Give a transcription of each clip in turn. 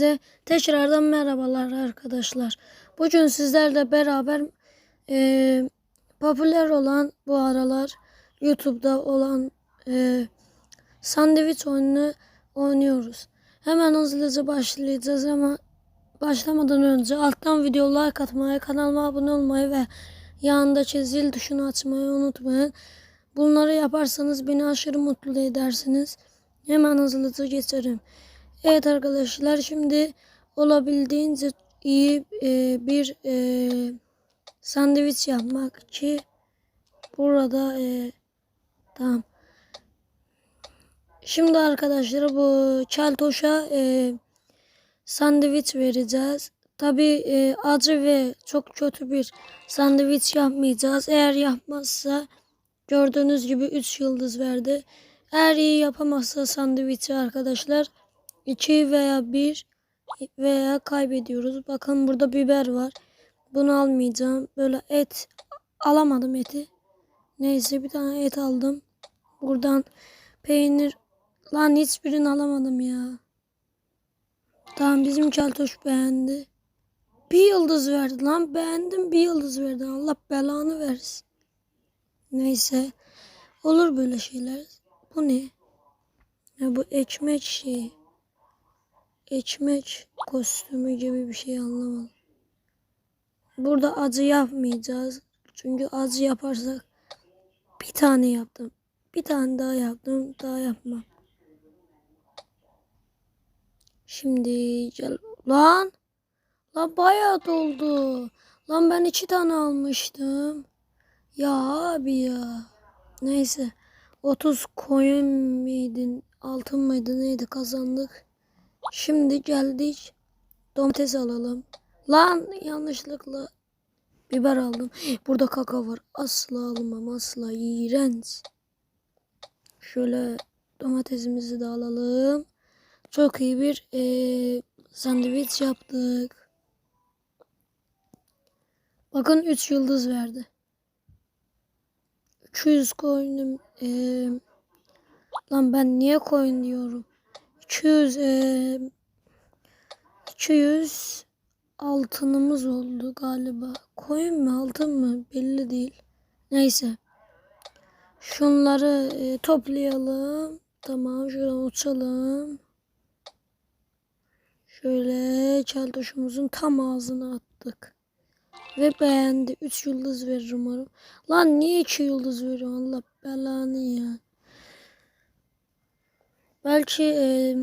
Size tekrardan merhabalar arkadaşlar. Bugün sizlerle beraber eee, popüler olan bu aralar YouTube'da olan eee sandviç oyununu oynuyoruz. Hemen hızlıca başlayacağız ama başlamadan önce alttan video like atmayı, kanalıma abone olmayı ve yanındaki zil tuşunu açmayı unutmayın. Bunları yaparsanız beni aşırı mutlu edersiniz. Hemen hızlıca geçelim. Evet arkadaşlar şimdi olabildiğince iyi e, bir e, sandviç yapmak ki burada e, tamam. Şimdi arkadaşlar bu çeltoşa e, sandviç vereceğiz. Tabi e, acı ve çok kötü bir sandviç yapmayacağız. Eğer yapmazsa gördüğünüz gibi 3 yıldız verdi. Eğer iyi yapamazsa sandviçi arkadaşlar 2 veya 1 veya kaybediyoruz. Bakın burada biber var. Bunu almayacağım. Böyle et alamadım eti. Neyse bir tane et aldım. Buradan peynir. Lan hiçbirini alamadım ya. Tamam bizim keltoş beğendi. Bir yıldız verdi lan beğendim bir yıldız verdi. Allah belanı versin. Neyse. Olur böyle şeyler. Bu ne? Ya bu ekmek şeyi. Ekmek kostümü gibi bir şey anlamadım. Burada acı yapmayacağız. Çünkü acı yaparsak bir tane yaptım. Bir tane daha yaptım. Daha yapmam. Şimdi gel. Lan. Lan bayağı doldu. Lan ben iki tane almıştım. Ya abi ya. Neyse. 30 coin miydin? Altın mıydı neydi kazandık. Şimdi geldik. Domates alalım. Lan yanlışlıkla biber aldım. Burada kaka var. Asla almam asla. İğrenç. Şöyle domatesimizi de alalım. Çok iyi bir eee, sandviç yaptık. Bakın 3 yıldız verdi. 200 coin'im eee, lan ben niye coin diyorum? 200 eee 200 altınımız oldu galiba. Coin mi altın mı belli değil. Neyse. Şunları eee, toplayalım. Tamam şuradan uçalım. Şöyle çeltoşumuzun tam ağzına attık. Ve beğendi. 3 yıldız verir umarım. Lan niye 2 yıldız veriyor Allah belanı ya. Belki e,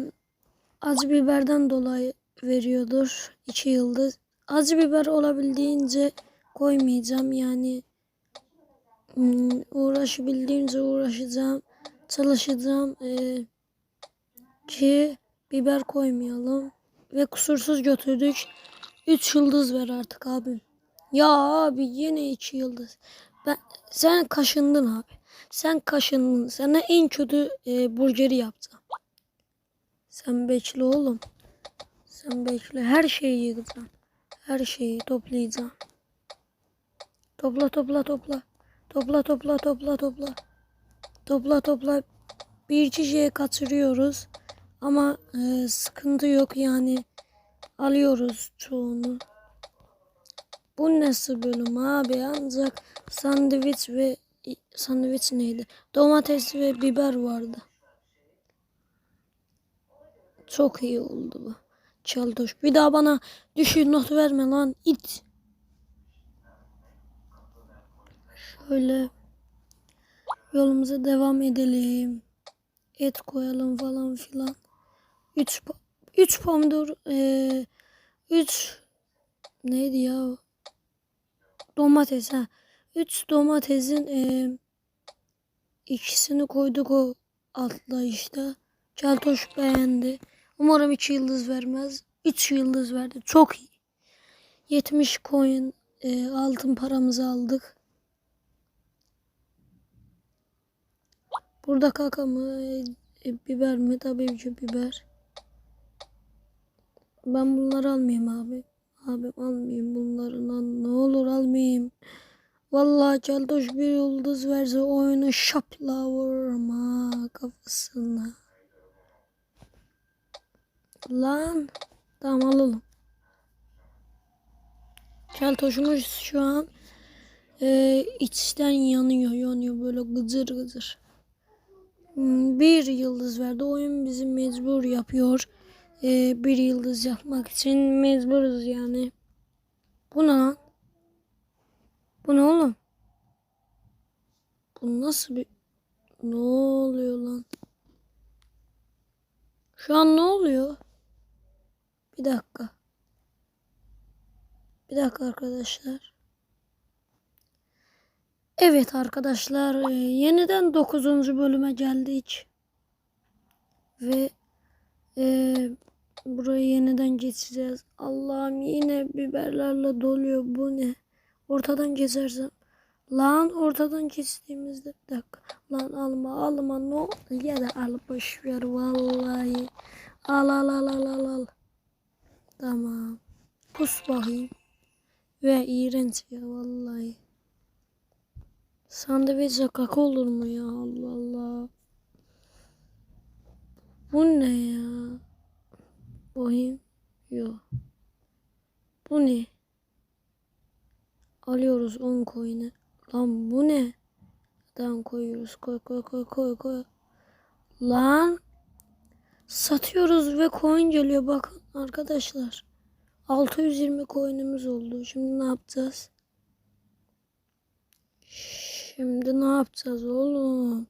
acı biberden dolayı veriyordur 2 yıldız. Acı biber olabildiğince koymayacağım yani. Hmm, uğraşabildiğince uğraşacağım. Çalışacağım e, ki biber koymayalım. Ve kusursuz götürdük. 3 yıldız ver artık abim. Ya abi yine 2 yıldız. Ben, sen kaşındın abi. Sen kaşındın. Sana en kötü e, burgeri yapacağım. Sen bekle oğlum. Sen bekle. Her şeyi yıkacağım. Her şeyi toplayacağım. Topla topla topla. Topla topla topla topla. Topla topla. Bir şeye kaçırıyoruz. Ama e, sıkıntı yok yani. Alıyoruz çoğunu. Bu nasıl bölüm abi? Ancak sandviç ve sandviç neydi? Domates ve biber vardı. Çok iyi oldu bu. Çaldoş. Bir daha bana düşük not verme lan. it. Şöyle yolumuza devam edelim. Et koyalım falan filan. 3 3 pomidor eee 3 neydi ya? Domates ha. 3 domatesin eee ikisini koyduk o altla işte. Keltoş beğendi. Umarım 2 yıldız vermez. 3 yıldız verdi. Çok iyi. 70 coin eee, altın paramızı aldık. Burada kaka mı? e, biber mi? Tabii ki biber. Ben bunları almayayım abi. Abi almayayım bunları lan. Ne olur almayayım. Vallahi Keltoş bir yıldız verse oyunu şapla vurma kafasına. Lan Tamam alalım. Keltoşumuz şu an e, içten yanıyor yanıyor böyle gıcır gıcır. Hmm, Bir yıldız verdi. Oyun bizi mecbur yapıyor. E, bir yıldız yapmak için mecburuz yani. Bu ne lan? Bu ne oğlum? Bu nasıl bir... Ne oluyor lan? Şu an ne oluyor? Bir dakika. Bir dakika arkadaşlar. Evet arkadaşlar e, yeniden 9. bölüme geldik. Ve e, burayı yeniden geçeceğiz. Allah'ım yine biberlerle doluyor bu ne? Ortadan geçersem. Lan ortadan geçtiğimizde bir dakika. Lan alma alma olur ya da al boş ver vallahi. Al al al al al al. Tamam. Pus bakayım. Ve iğrenç ya vallahi. Sandviçe kaka olur mu ya Allah Allah. Bu ne ya? Bakayım. Yok. Bu ne? Alıyoruz 10 coin'i. Lan bu ne? Tamam koyuyoruz. Koy koy koy koy koy. Lan. Satıyoruz ve coin geliyor bakın arkadaşlar. 620 coin'imiz oldu. Şimdi ne yapacağız? Şimdi ne yapacağız oğlum?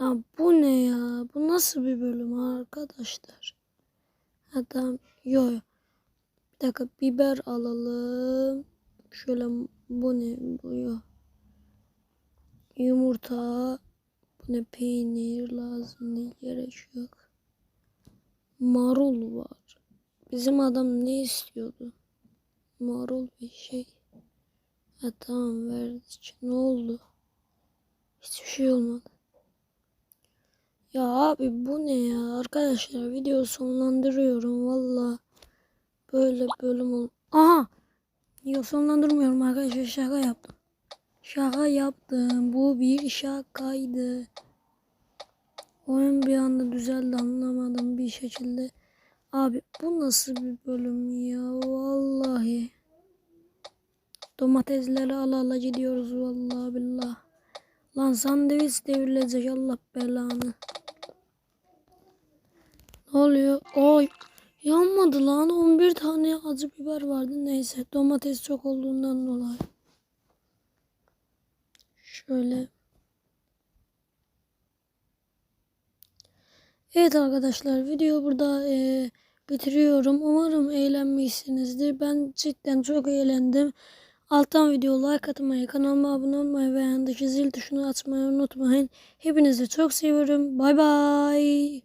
Lan bu ne ya? Bu nasıl bir bölüm arkadaşlar? Tamam. Yo. Bir dakika biber alalım. Şöyle bu ne? Bu yo. Yumurta. Bu ne? Peynir lazım değil. Gerek yok. Marul var. Bizim adam ne istiyordu? Marul bir şey. Ha tamam verdik. Ne oldu? Hiçbir şey olmadı. Ya abi bu ne ya? Arkadaşlar video sonlandırıyorum valla. Böyle bölüm ol. Aha! Yok sonlandırmıyorum arkadaşlar şaka yaptım. Şaka yaptım. Bu bir şakaydı. Oyun bir anda düzeldi anlamadım bir şekilde. Abi bu nasıl bir bölüm ya vallahi. Domatesleri ala ala gidiyoruz vallahi billah. Lan sandviç devrilecek Allah belanı. Ne oluyor? Oy yanmadı lan 11 tane acı biber vardı neyse domates çok olduğundan dolayı. Şöyle. Evet arkadaşlar video burada eee, bitiriyorum. Umarım eğlenmişsinizdir. Ben cidden çok eğlendim. Alttan video like atmayı, kanalıma abone olmayı ve yanındaki zil tuşunu açmayı unutmayın. Hepinizi çok seviyorum. Bay bay.